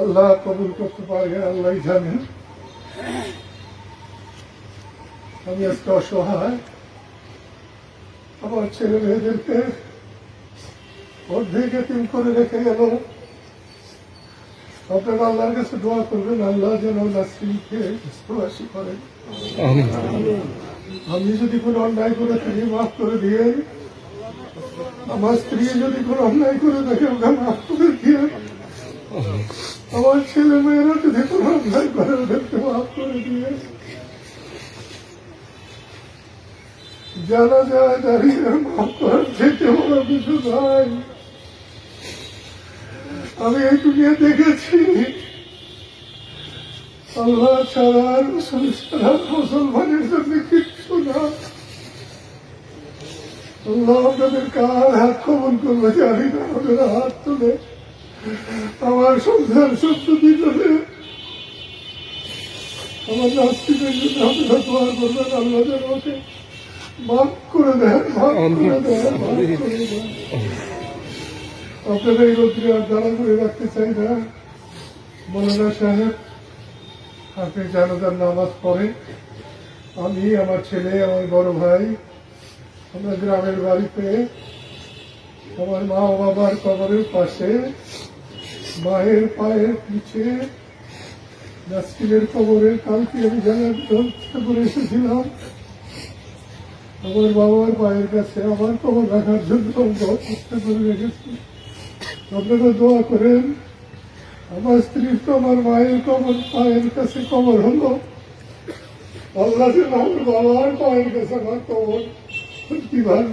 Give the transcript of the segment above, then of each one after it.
আল্লাহ কবুল করতে পারে আল্লাহ জানেন। আমি আজকে অসহায়। আমার ছেলে মেয়েদেরকে অর্ধেক এতিম করে রেখে গেল। আপনারা আল্লাহর কাছে দোয়া করবেন আল্লাহ যেন নাসরিনকে প্রবাসী করেন আমি যদি কোনো অন্যায় করে থাকি মাফ করে দিয়ে আমার স্ত্রী যদি কোনো অন্যায় করে থাকে ওকে মাফ করে আমার ছেলে মেয়েরা যদি কোনো অন্যায় করে ওদেরকে মাফ করে দিয়ে। জানা যায় দাঁড়িয়ে মাফ করার থেকে বড় কিছু নাই। আমি এই দুনিয়া দেখেছি। আল্লাহ ছাড়া রসুল ছাড়া মুসলমানের জন্য কিচ্ছু না। আল্লাহ আপনাদের কার হাত কমন করবে জানি না, আমাদের হাত তুলে। আমার সংসার সত্য দিতে আমার নাস্তিকের জন্য আপনারা দোয়া করবেন আল্লাহ যেন ওকে মাফ করে দেন মাফ করে দেন মাফ করে দেন। আপনারা এই রোদ্রে আর দাঁড়া করে রাখতে চাই না। মৌলানা সাহেব আপনি জানাজার নামাজ পড়ে আমি আমার ছেলে আমার বড় ভাই আমরা গ্রামের বাড়িতে আমার মা বাবার কবরের পাশে মায়ের পায়ের পিছে কবরের কালকে আমি জানার ব্যবস্থা করে এসেছিলাম। আমার বাবার পায়ের কাছে আমার কবর রাখার জন্য ব্যবস্থা করে রেখেছি। আপনারা দোয়া করেন, আমার স্ত্রীর তো আমার মায়ের কবর, পায়ের কাছে কবর হলো। আমার বাবার পায়ের কাছে আমার কবর কীভাবে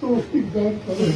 তৌফিক দান করেন।